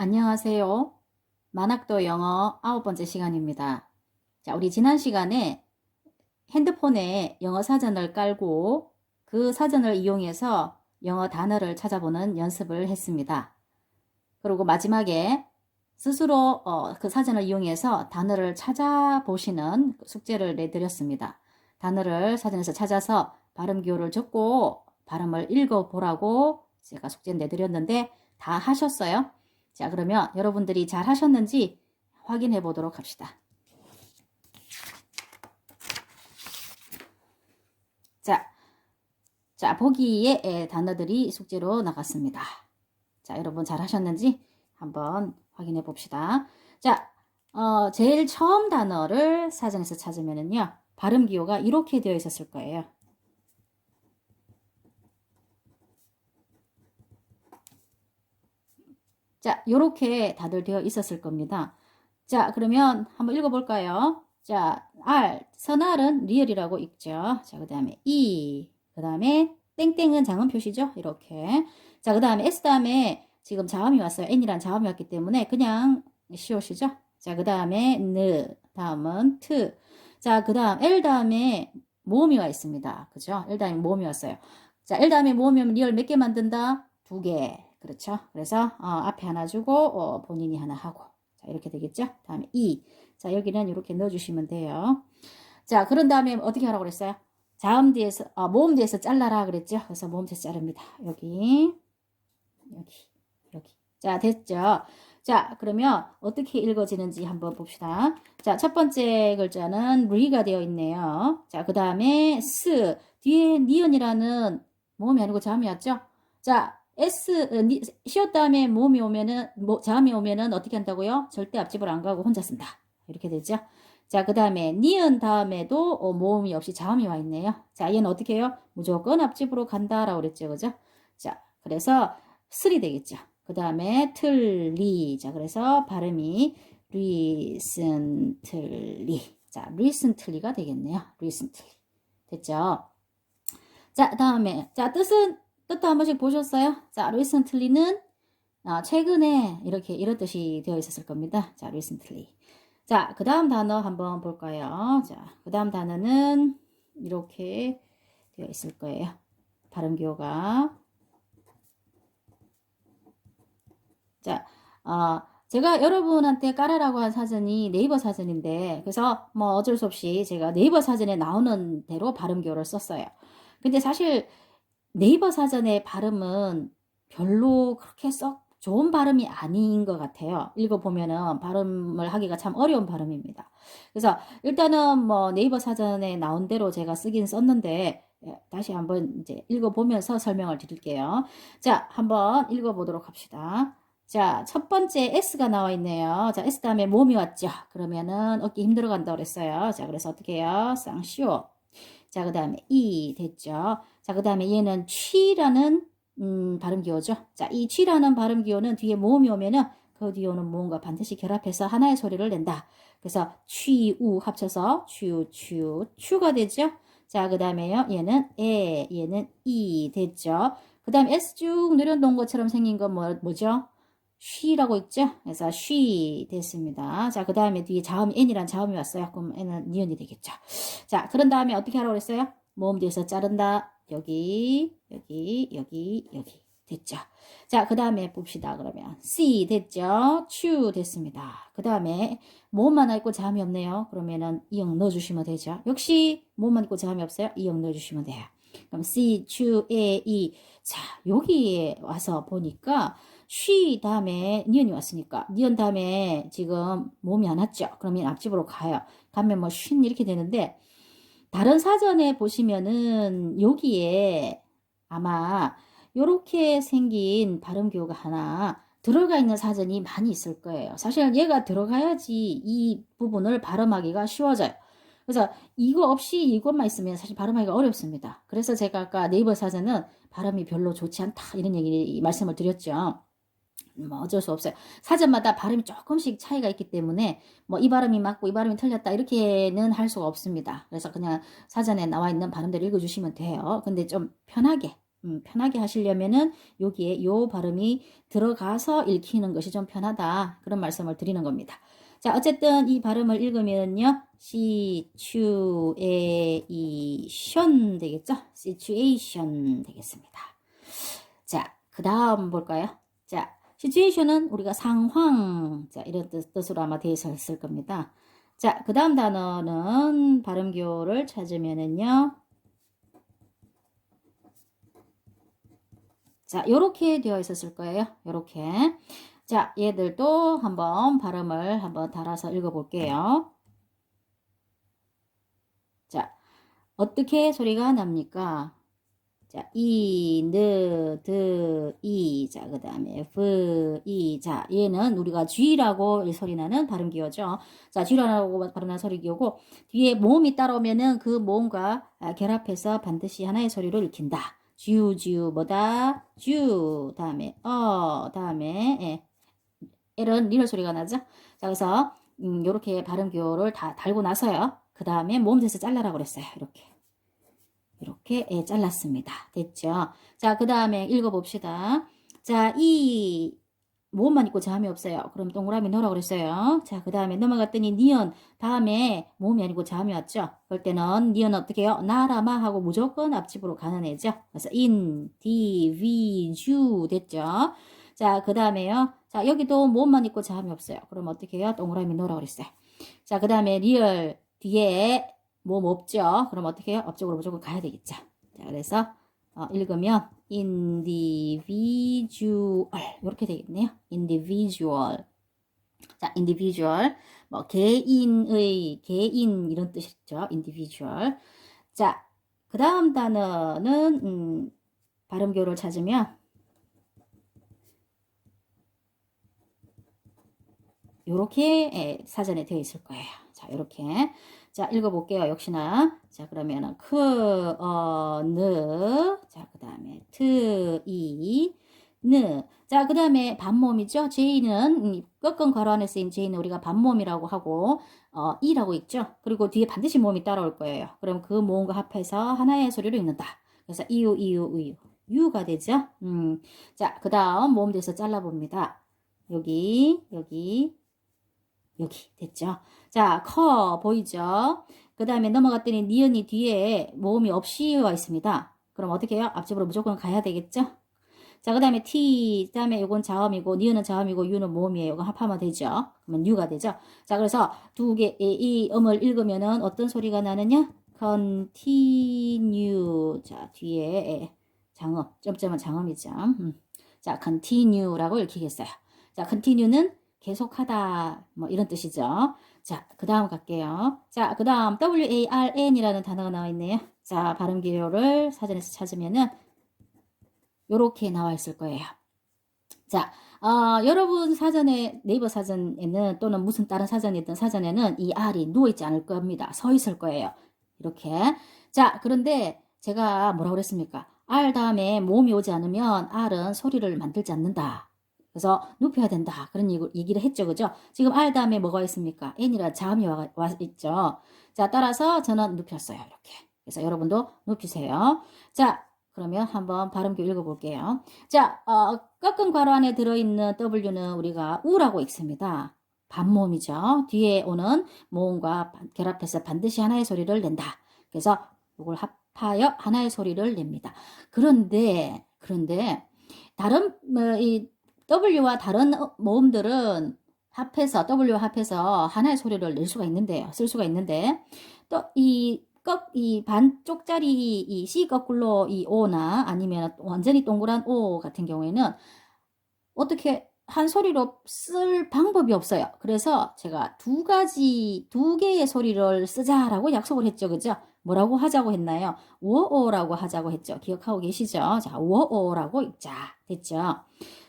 안녕하세요. 만학도 영어 아홉 번째 시간입니다. 자, 우리 지난 시간에 핸드폰에 영어 사전을 깔고 그 사전을 이용해서 영어 단어를 찾아보는 연습을 했습니다. 그리고 마지막에 스스로 어, 그 사전을 이용해서 단어를 찾아보시는 숙제를 내드렸습니다. 단어를 사전에서 찾아서 발음 기호를 적고 발음을 읽어보라고 제가 숙제 내드렸는데 다 하셨어요? 자, 그러면 여러분들이 잘 하셨는지 확인해 보도록 합시다. 자, 자, 보기에 에, 단어들이 숙제로 나갔습니다. 자, 여러분 잘 하셨는지 한번 확인해 봅시다. 자, 어, 제일 처음 단어를 사전에서 찾으면은요, 발음 기호가 이렇게 되어 있었을 거예요. 자, 요렇게 다들 되어 있었을 겁니다. 자, 그러면 한번 읽어볼까요? 자, R, 선알은 리얼이라고 읽죠. 자, 그 다음에 E, 그 다음에 땡땡은 장음 표시죠. 이렇게. 자, 그 다음에 S 다음에 지금 자음이 왔어요. N이란 자음이 왔기 때문에 그냥 시옷이죠. 자, 그 다음에 느, 다음은 트. 자, 그 다음 L 다음에 모음이 와 있습니다. 그죠? L 다음에 모음이 왔어요. 자, L 다음에 모음이 오면 리얼 몇 개 만든다? 두 개. 그렇죠? 그래서 어, 앞에 하나 주고 어, 본인이 하나 하고 자 이렇게 되겠죠? 다음에 E 자 여기는 이렇게 넣어주시면 돼요. 자 그런 다음에 어떻게 하라고 그랬어요? 자음 뒤에서 어, 모음 뒤에서 잘라라 그랬죠? 그래서 모음 뒤에서 자릅니다. 여기 여기 여기 자 됐죠? 자 그러면 어떻게 읽어지는지 한번 봅시다. 자첫 번째 글자는 리가 되어 있네요. 자그 다음에 스 뒤에 니은이라는 모음이 아니고 자음이 왔죠? 자 S 시옷 다음에 모음이 오면은 모, 자음이 오면은 어떻게 한다고요? 절대 앞집을 안 가고 혼자 쓴다. 이렇게 되죠. 자, 그 다음에 니은 다음에도 어, 모음이 없이 자음이 와 있네요. 자, 얘는 어떻게 해요? 무조건 앞집으로 간다라고 그랬죠. 그죠? 자, 그래서 슬이 되겠죠. 그 다음에 틀리. 자, 그래서 발음이 recently. 자, recently가 되겠네요. recently. 됐죠? 자, 다음에 자, 뜻은 뜻도 한 번씩 보셨어요? 자, recently는 아, 최근에 이렇게 이런 뜻이 되어 있었을 겁니다. 자, recently. 자, 그 다음 단어 한번 볼까요? 자, 그 다음 단어는 이렇게 되어 있을 거예요. 발음 기호가. 자, 어, 제가 여러분한테 깔아라고 한 사전이 네이버 사전인데, 그래서 뭐 어쩔 수 없이 제가 네이버 사전에 나오는 대로 발음 기호를 썼어요. 근데 사실 네이버 사전의 발음은 별로 그렇게 썩 좋은 발음이 아닌 것 같아요. 읽어보면은 발음을 하기가 참 어려운 발음입니다. 그래서 일단은 뭐 네이버 사전에 나온 대로 제가 쓰긴 썼는데 예, 다시 한번 이제 읽어보면서 설명을 드릴게요. 자, 한번 읽어보도록 합시다. 자, 첫 번째 S가 나와 있네요. 자, S 다음에 몸이 왔죠. 그러면은 어깨 힘들어 간다고 그랬어요. 자, 그래서 어떻게 해요? 쌍쇼. 자, 그 다음에 E 됐죠. 자, 그 다음에 얘는 취라는 음, 발음 기호죠. 자, 이 취라는 발음 기호는 뒤에 모음이 오면은 그 뒤에 오는 모음과 반드시 결합해서 하나의 소리를 낸다. 그래서 취, 우 합쳐서 취, 취, 추가 되죠. 자, 그 다음에요. 얘는 에, 얘는 이 됐죠. 그 다음에 S 쭉 내려놓은 것처럼 생긴 건 뭐, 뭐죠? 쉬라고 있죠? 그래서 쉬 됐습니다. 자, 그 다음에 뒤에 자음 n이란 자음이 왔어요. 그럼 n은 니은이 되겠죠. 자, 그런 다음에 어떻게 하라고 그랬어요? 모음 뒤에서 자른다. 여기, 여기, 여기, 여기. 됐죠. 자, 그 다음에 봅시다. 그러면 C 됐죠. 추 됐습니다. 그 다음에 모음만 있고 자음이 없네요. 그러면은 이응 넣어주시면 되죠. 역시 모음만 있고 자음이 없어요. 이응 넣어주시면 돼요. 그럼 C, 추, 에, 이. 자, 여기에 와서 보니까 쉬 다음에 니은이 왔으니까 니은 다음에 지금 몸이 안 왔죠. 그러면 앞집으로 가요. 가면 뭐 쉰 이렇게 되는데 다른 사전에 보시면은 여기에 아마 이렇게 생긴 발음 기호가 하나 들어가 있는 사전이 많이 있을 거예요. 사실 얘가 들어가야지 이 부분을 발음하기가 쉬워져요. 그래서 이거 없이 이것만 있으면 사실 발음하기가 어렵습니다. 그래서 제가 아까 네이버 사전은 발음이 별로 좋지 않다 이런 얘기 말씀을 드렸죠. 뭐 어쩔 수 없어요. 사전마다 발음이 조금씩 차이가 있기 때문에 뭐 이 발음이 맞고 이 발음이 틀렸다 이렇게는 할 수가 없습니다. 그래서 그냥 사전에 나와 있는 발음대로 읽어주시면 돼요. 근데 좀 편하게 음, 편하게 하시려면은 여기에 요 발음이 들어가서 읽히는 것이 좀 편하다. 그런 말씀을 드리는 겁니다. 자, 어쨌든 이 발음을 읽으면요. situation 되겠죠? situation 되겠습니다. 자, 그 다음 볼까요? 자, situation은 우리가 상황, 자, 이런 뜻, 뜻으로 아마 있을 겁니다. 자, 그 다음 단어는 발음교를 찾으면은요. 자, 요렇게 되어 있었을 거예요. 요렇게. 자, 얘들도 한번 발음을 한번 달아서 읽어볼게요. 자, 어떻게 소리가 납니까? 자, 이, 느, 드, 이. 자, 그 다음에, 브, 이. 자, 얘는 우리가 쥐라고 소리 나는 발음 기호죠. 자, 쥐라고 발음 나는 소리 기호고, 뒤에 모음이 따라오면은 그 모음과 결합해서 반드시 하나의 소리를 읽힌다. 쥐우, 쥐우, 뭐다? 쥐우. 다음에, 어, 다음에, 예. L은 리얼 소리가 나죠? 자, 그래서, 음, 요렇게 발음 기호를 다 달고 나서요. 그 다음에 모음 대서 잘라라고 그랬어요. 이렇게. 이렇게 예, 잘랐습니다. 됐죠? 자, 그 다음에 읽어봅시다. 자, 이 모음만 있고 자음이 없어요. 그럼 동그라미 넣으라고 그랬어요. 자, 그 다음에 넘어갔더니 니언 다음에 모음이 아니고 자음이 왔죠. 그럴 때는 니언 어떻게 해요? 나라마 하고 무조건 앞집으로 가는 애죠. 그래서 인, 디, 위, 주 됐죠. 자, 그 다음에요. 자, 여기도 모음만 있고 자음이 없어요. 그럼 어떻게 해요? 동그라미 넣으라고 그랬어요. 자, 그 다음에 리얼 뒤에 몸 없죠? 그럼 어떻게 해요? 앞쪽으로 무조건 가야 되겠죠. 자, 그래서 어, 읽으면 individual 이렇게 되겠네요. individual. 자, individual 뭐 개인의 개인 이런 뜻이죠. individual. 자, 그 다음 단어는 음, 발음교를 찾으면 요렇게 사전에 되어 있을 거예요. 자, 이렇게. 자, 읽어볼게요. 역시나. 자, 그러면은, 크, 어, 느. 자, 그 다음에, 트, 이, 느. 자, 그 다음에 반모음이죠. 제이는, 꺾은 괄호 안에 쓰인 제이는 우리가 반모음이라고 하고, 어, 이라고 있죠. 그리고 뒤에 반드시 모음이 따라올 거예요. 그럼 그 모음과 합해서 하나의 소리를 읽는다. 그래서 이유, 이유, 이유. 유가 되죠. 음. 자, 그 다음 모음 돼서 잘라봅니다. 여기, 여기, 여기 됐죠. 자, 커 보이죠? 그 다음에 넘어갔더니 니은이 뒤에 모음이 없이 와 있습니다. 그럼 어떻게 해요? 앞집으로 무조건 가야 되겠죠? 자, 그 다음에 T, 그 다음에 이건 자음이고, 니은은 자음이고, 유는 모음이에요. 이거 합하면 되죠? 그러면 유가 되죠? 자, 그래서 두 개, 이, 이 음을 읽으면은 어떤 소리가 나느냐? continue. 자, 뒤에 장음, 점점은 장음이죠. 음. 자, continue라고 읽히겠어요. 자, continue는 계속하다 뭐 이런 뜻이죠. 자, 그 다음 갈게요. 자, 그 다음 WARN이라는 단어가 나와 있네요. 자, 발음 기호를 사전에서 찾으면은 요렇게 나와 있을 거예요. 자, 어, 여러분 사전에 네이버 사전에는 또는 무슨 다른 사전이든 사전에는 이 R이 누워있지 않을 겁니다. 서 있을 거예요. 이렇게. 자, 그런데 제가 뭐라고 그랬습니까? R 다음에 모음이 오지 않으면 R은 소리를 만들지 않는다. 그래서 눕혀야 된다. 그런 얘기를 했죠. 그죠? 지금 R 다음에 뭐가 있습니까? N이라 자음이 와, 와 있죠. 자, 따라서 저는 눕혔어요. 이렇게. 그래서 여러분도 눕히세요. 자, 그러면 한번 발음교 읽어볼게요. 자, 어, 꺾은 괄호 안에 들어있는 W는 우리가 우라고 읽습니다. 반모음이죠. 뒤에 오는 모음과 결합해서 반드시 하나의 소리를 낸다. 그래서 이걸 합하여 하나의 소리를 냅니다. 그런데, 그런데, 다른, 뭐, 이, W와 다른 모음들은 합해서 W와 합해서 하나의 소리를 낼 수가 있는데요. 쓸 수가 있는데 또이 꺾, 이 반쪽짜리 이 C 거꾸로 이 O나 아니면 완전히 동그란 O 같은 경우에는 어떻게 한 소리로 쓸 방법이 없어요. 그래서 제가 두 가지, 두 개의 소리를 쓰자라고 약속을 했죠. 그죠? 뭐라고 하자고 했나요? 워오라고 하자고 했죠. 기억하고 계시죠? 자, 워오라고 읽자. 됐죠?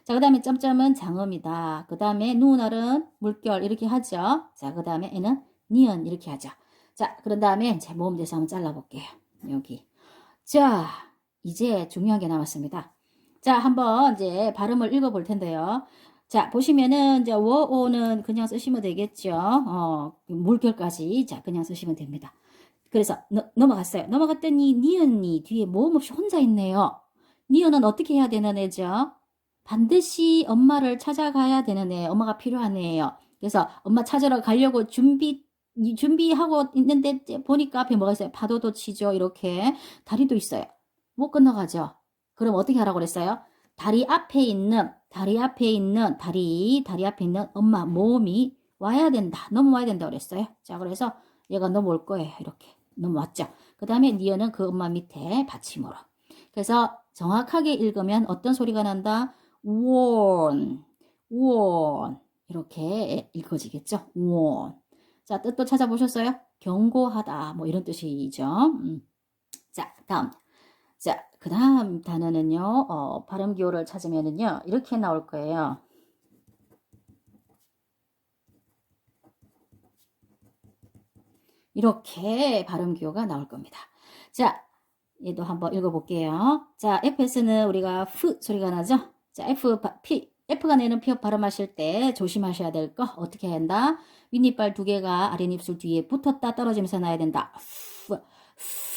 자, 그 다음에 점점은 장음이다. 그 다음에 누날은 물결 이렇게 하죠. 자, 그 다음에 애는 니은 이렇게 하죠. 자, 그런 다음에 제 모음 대서 한번 잘라볼게요. 여기. 자, 이제 중요한 게 남았습니다. 자, 한번 이제 발음을 읽어볼 텐데요. 자, 보시면은 이제 워오는 그냥 쓰시면 되겠죠. 어, 물결까지 자, 그냥 쓰시면 됩니다. 그래서 너, 넘어갔어요. 넘어갔더니 니은이 뒤에 모음 없이 혼자 있네요. 니어는 어떻게 해야 되는 애죠? 반드시 엄마를 찾아가야 되는 애, 엄마가 필요한 애예요. 그래서 엄마 찾으러 가려고 준비 이 준비하고 있는데 보니까 앞에 뭐가 있어요? 파도도 치죠. 이렇게 다리도 있어요. 못 건너가죠. 그럼 어떻게 하라고 그랬어요? 다리 앞에 있는 다리 앞에 있는 다리 다리 앞에 있는 엄마 몸이 와야 된다. 넘어와야 된다 그랬어요. 자, 그래서 얘가 넘어올 거예요. 이렇게 넘어왔죠. 그 다음에 니어는 그 엄마 밑에 받침으로. 그래서 정확하게 읽으면 어떤 소리가 난다? Warn, warn 이렇게 읽어지겠죠. warn. 자, 뜻도 찾아보셨어요? 경고하다. 뭐 이런 뜻이죠. 음. 자, 다음. 자, 그 다음 단어는요, 어, 발음 기호를 찾으면은요, 이렇게 나올 거예요. 이렇게 발음 기호가 나올 겁니다. 자, 얘도 한번 읽어볼게요. 자, F에서는 우리가 프 소리가 나죠? 자, F, P, F가 내는 피업 발음하실 때 조심하셔야 될 거 어떻게 해야 한다? 윗니빨 두 개가 아랫입술 뒤에 붙었다 떨어지면서 나야 된다. 프,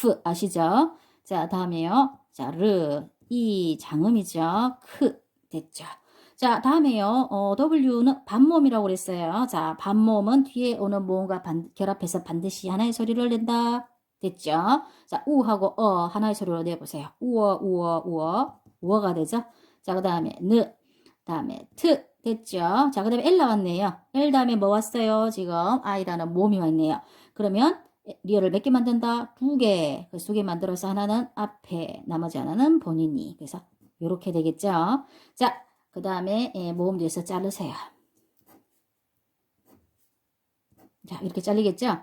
프 아시죠? 자, 다음에요. 자, 르, 이 장음이죠. 크 됐죠. 자, 다음에요. 어, W는 반몸이라고 그랬어요. 자, 반몸은 뒤에 오는 모음과 반, 결합해서 반드시 하나의 소리를 낸다. 됐죠? 자, 우하고 어 하나의 소리로 내보세요. 우어, 우어, 우어. 우어가 되죠? 자, 그 다음에 느, 다음에 트. 됐죠? 자, 그 다음에 L 나왔네요. L 다음에 뭐 왔어요? 지금 I라는 몸이 왔네요. 그러면 리얼을 몇 개 만든다? 두 개. 그래서 두 개 만들어서 하나는 앞에, 나머지 하나는 본인이. 그래서 이렇게 되겠죠? 자, 그 다음에 모음 뒤에서 자르세요. 자, 이렇게 잘리겠죠?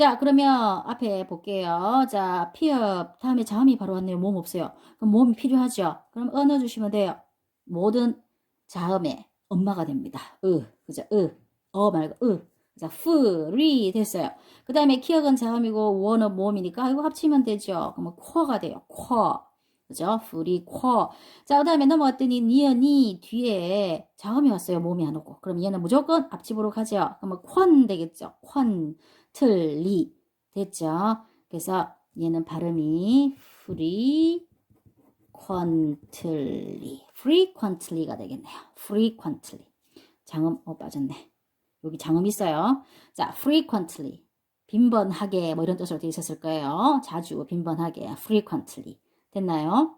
자, 그러면 앞에 볼게요. 자, 피업 다음에 자음이 바로 왔네요. 모음 없어요. 그럼 모음이 필요하죠? 그럼 어 넣어주시면 돼요. 모든 자음에 엄마가 됩니다. 으, 그죠? 으, 어 말고 으. 자, free 됐어요. 그 다음에 기억은 자음이고 원은 모음이니까 이거 합치면 되죠. 그러면 쿼가 돼요. 쿼. 그죠? free 쿼. 자, 그 다음에 넘어갔더니 니은이 뒤에 자음이 왔어요. 모음이 안 오고. 그럼 얘는 무조건 앞집으로 가죠. 그러면 콘 되겠죠. 콘, 틀리. 됐죠? 그래서 얘는 발음이 frequently, frequently가 되겠네요. frequently. 장음, 어, 빠졌네. 여기 장음 있어요. 자, frequently. 빈번하게, 뭐 이런 뜻으로 되어 있었을 거예요. 자주, 빈번하게, frequently. 됐나요?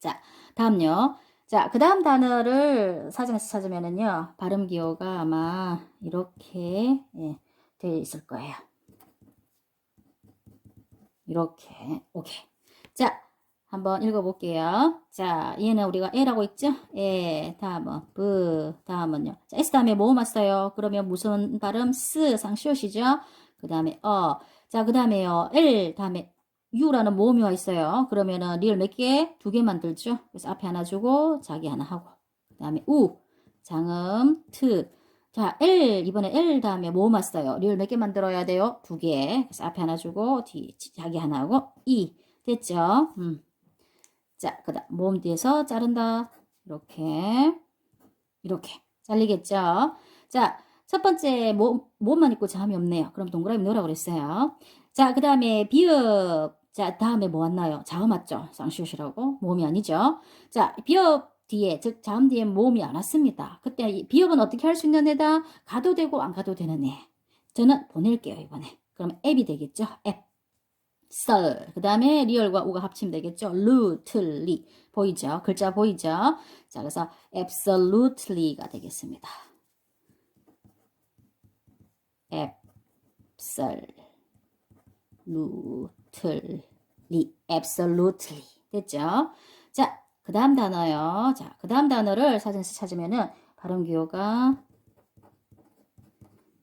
자, 다음요. 자, 그 다음 단어를 사전에서 찾으면은요, 발음 기호가 아마 이렇게, 예, 되어 있을 거예요. 이렇게, 오케이. 자, 한번 읽어볼게요. 자, 얘는 우리가 A라고 있죠? 에, 다음은 B, 다음은요. 자, S 다음에 뭐 왔어요? 그러면 무슨 발음? 스, 상시옷이죠? 그 다음에 어. 자, 그 다음에요. L, 다음에 U라는 모음이 와 있어요. 그러면은 리을 몇 개? 두 개 만 들죠? 그래서 앞에 하나 주고, 자기 하나 하고. 그 다음에 우, 장음, 트. 자, L, 이번에 L 다음에 모음 왔어요. 리을 몇 개 만들어야 돼요? 두 개. 그래서 앞에 하나 주고, 뒤, 자기 하나 하고, 이. 됐죠? 음. 자, 그 다음 모음 뒤에서 자른다. 이렇게 이렇게 잘리겠죠? 자, 첫 번째 모, 모음만 있고 자음이 없네요. 그럼 동그라미 넣으라고 그랬어요. 자, 그 다음에 비읍. 자, 다음에 뭐 왔나요? 자음 왔죠? 쌍시옷이라고. 모음이 아니죠? 자, 비읍 뒤에, 즉 자음 뒤에 모음이 안 왔습니다. 그때 비읍은 어떻게 할 수 있는 애다? 가도 되고 안 가도 되는 애. 저는 보낼게요, 이번에. 그럼 앱이 되겠죠? 앱. 썰. 그 다음에 리얼과 우가 합치면 되겠죠. 루틀리. 보이죠? 글자 보이죠? 자, 그래서 absolutely가 되겠습니다. 루틀리 absolutely 됐죠? 자, 그 다음 단어요. 자, 그 다음 단어를 사전에서 찾으면은 발음 기호가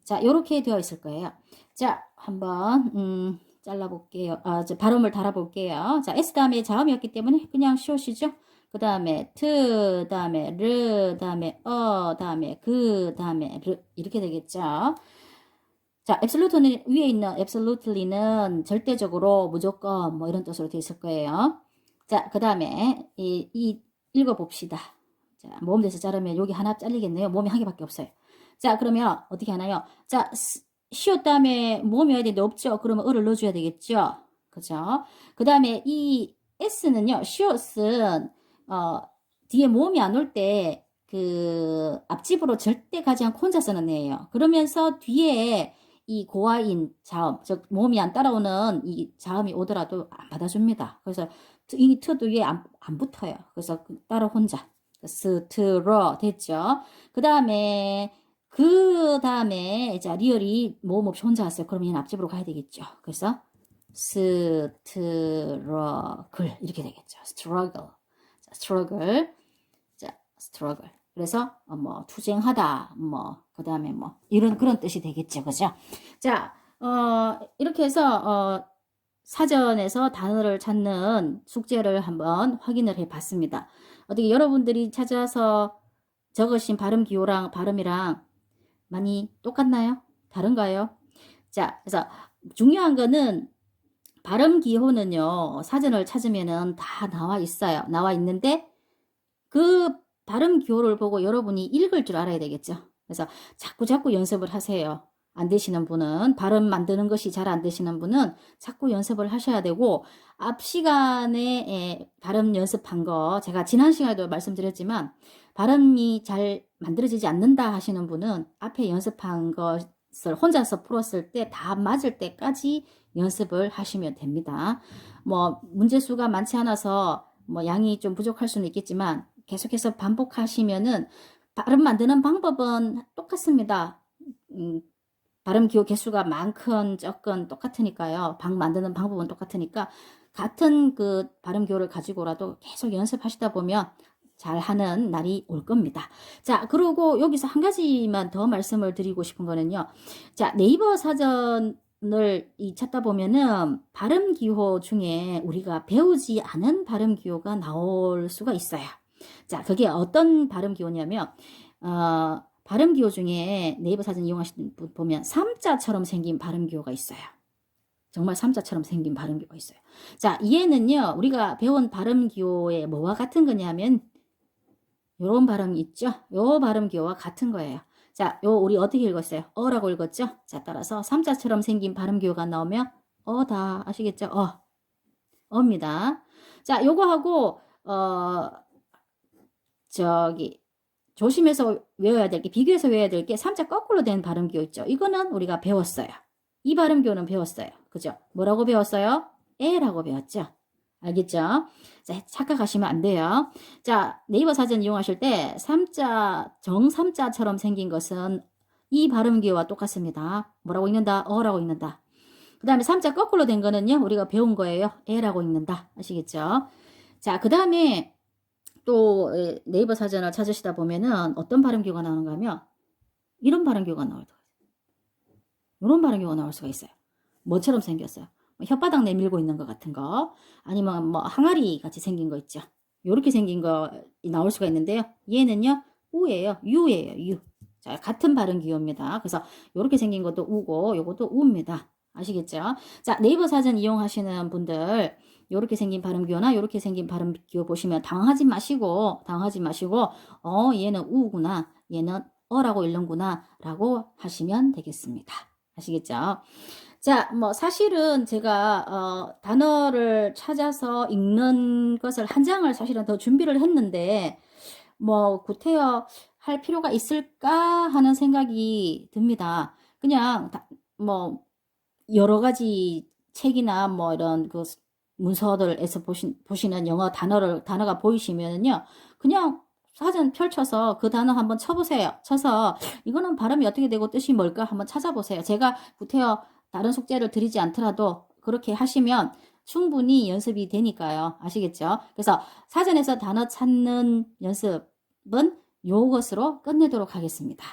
자, 요렇게 되어 있을 거예요. 자, 한번 음 잘라볼게요. 아, 저 발음을 달아볼게요. 자, S 다음에 자음이었기 때문에 그냥 쉬우시죠? 그 다음에 트, 다음에 르, 다음에 어, 다음에 그, 다음에 르 이렇게 되겠죠. 자, absolute는 위에 있는 absolutely는 절대적으로 무조건 뭐 이런 뜻으로 되어 있을 거예요. 자, 그 다음에 이, 이 읽어봅시다. 자, 모음돼서 자르면 여기 하나 잘리겠네요. 몸이 한 개밖에 없어요. 자, 그러면 어떻게 하나요? 자, 쉬었 다음에 모음이 와야 되는데 없죠? 그러면 을을 넣어줘야 되겠죠? 그죠? 그 다음에 이 S는요, 쉬었은 어, 뒤에 모음이 안 올 때, 그, 앞집으로 절대 가지 않고 혼자 쓰는 애예요. 그러면서 뒤에 이 고아인 자음, 즉, 모음이 안 따라오는 이 자음이 오더라도 안 받아줍니다. 그래서 이 트도 위에 안, 안 붙어요. 그래서 그 따로 혼자. 스트러 됐죠. 그 다음에 그 다음에 자 리얼이 모음 없이 혼자 왔어요. 그러면 얘는 앞집으로 가야 되겠죠. 그래서 스트러글 이렇게 되겠죠. struggle. 자, struggle. 자, struggle. 그래서 어, 뭐 투쟁하다 뭐 그 다음에 뭐 이런 그런 뜻이 되겠죠. 그죠? 자, 어 이렇게 해서 어 사전에서 단어를 찾는 숙제를 한번 확인을 해 봤습니다. 어떻게 여러분들이 찾아서 적으신 발음 기호랑 발음이랑 많이 똑같나요? 다른가요? 자, 그래서 중요한 거는 발음 기호는요, 사전을 찾으면은 다 나와 있어요. 나와 있는데, 그 발음 기호를 보고 여러분이 읽을 줄 알아야 되겠죠. 그래서 자꾸 자꾸 연습을 하세요. 안 되시는 분은, 발음 만드는 것이 잘 안 되시는 분은 자꾸 연습을 하셔야 되고, 앞 시간에 에, 발음 연습한 거, 제가 지난 시간에도 말씀드렸지만, 발음이 잘 만들어지지 않는다 하시는 분은 앞에 연습한 것을 혼자서 풀었을 때 다 맞을 때까지 연습을 하시면 됩니다. 뭐 문제 수가 많지 않아서 뭐 양이 좀 부족할 수는 있겠지만 계속해서 반복하시면은 발음 만드는 방법은 똑같습니다. 음, 발음 기호 개수가 많건 적건 똑같으니까요. 방 만드는 방법은 똑같으니까 같은 그 발음 기호를 가지고라도 계속 연습하시다 보면 잘하는 날이 올 겁니다. 자, 그리고 여기서 한 가지만 더 말씀을 드리고 싶은 거는요. 자, 네이버 사전을 이 찾다 보면은 발음 기호 중에 우리가 배우지 않은 발음 기호가 나올 수가 있어요. 자, 그게 어떤 발음 기호냐면, 어, 발음 기호 중에 네이버 사전 이용하시는 분 보면 삼자처럼 생긴 발음 기호가 있어요. 정말 삼자처럼 생긴 발음 기호가 있어요. 자, 얘는요, 우리가 배운 발음 기호의 뭐와 같은 거냐면, 요런 발음이 있죠? 요 발음 기호와 같은 거예요. 자, 요 우리 어떻게 읽었어요? 어라고 읽었죠? 자, 따라서 삼자처럼 생긴 발음 기호가 나오면 어다 아시겠죠? 어. 어입니다. 자, 요거하고 어 저기 조심해서 외워야 될 게 비교해서 외워야 될게 삼자 거꾸로 된 발음 기호 있죠? 이거는 우리가 배웠어요. 이 발음 기호는 배웠어요. 그죠? 뭐라고 배웠어요? 에라고 배웠죠? 알겠죠? 자, 착각하시면 안 돼요. 자, 네이버 사전 이용하실 때 3자, 정 3자처럼 생긴 것은 이 발음 기호와 똑같습니다. 뭐라고 읽는다? 어라고 읽는다. 그 다음에 3자 거꾸로 된 거는요, 우리가 배운 거예요. 에라고 읽는다. 아시겠죠? 자, 그 다음에 또 네이버 사전을 찾으시다 보면은 어떤 발음 기호가 나오는가 하면 이런 발음 기호가 나올 거예요. 이런 발음 기호가 나올 수가 있어요. 뭐처럼 생겼어요? 뭐 혓바닥 내밀고 있는 것 같은 거 아니면 뭐 항아리 같이 생긴 거 있죠. 요렇게 생긴 거 나올 수가 있는데요. 얘는요 우예요. 유예요. 유. 자, 같은 발음 기호입니다. 그래서 요렇게 생긴 것도 우고 요것도 우입니다. 아시겠죠? 자, 네이버 사전 이용하시는 분들 요렇게 생긴 발음 기호나 요렇게 생긴 발음 기호 보시면 당하지 마시고 당하지 마시고 어 얘는 우구나 얘는 어라고 읽는구나 라고 하시면 되겠습니다. 아시겠죠? 자, 뭐 사실은 제가 어, 단어를 찾아서 읽는 것을 한 장을 사실은 더 준비를 했는데 뭐 구태여 할 필요가 있을까 하는 생각이 듭니다. 그냥 다, 뭐 여러 가지 책이나 뭐 이런 그 문서들에서 보시, 보시는 영어 단어를 단어가 보이시면은요. 그냥 사전 펼쳐서 그 단어 한번 쳐보세요. 쳐서 이거는 발음이 어떻게 되고 뜻이 뭘까 한번 찾아보세요. 제가 구태여 다른 숙제를 드리지 않더라도 그렇게 하시면 충분히 연습이 되니까요. 아시겠죠? 그래서 사전에서 단어 찾는 연습은 요것으로 끝내도록 하겠습니다.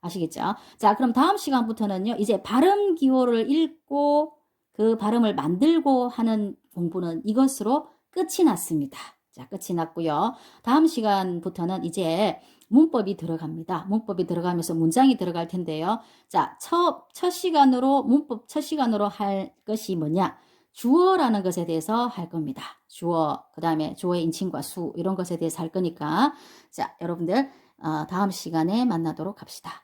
아시겠죠? 자, 그럼 다음 시간부터는요, 이제 발음 기호를 읽고 그 발음을 만들고 하는 공부는 이것으로 끝이 났습니다. 자, 끝이 났고요. 다음 시간부터는 이제 문법이 들어갑니다. 문법이 들어가면서 문장이 들어갈 텐데요. 자, 첫, 첫 시간으로, 문법 첫 시간으로 할 것이 뭐냐? 주어라는 것에 대해서 할 겁니다. 주어, 그 다음에 주어의 인칭과 수, 이런 것에 대해서 할 거니까. 자, 여러분들, 어, 다음 시간에 만나도록 합시다.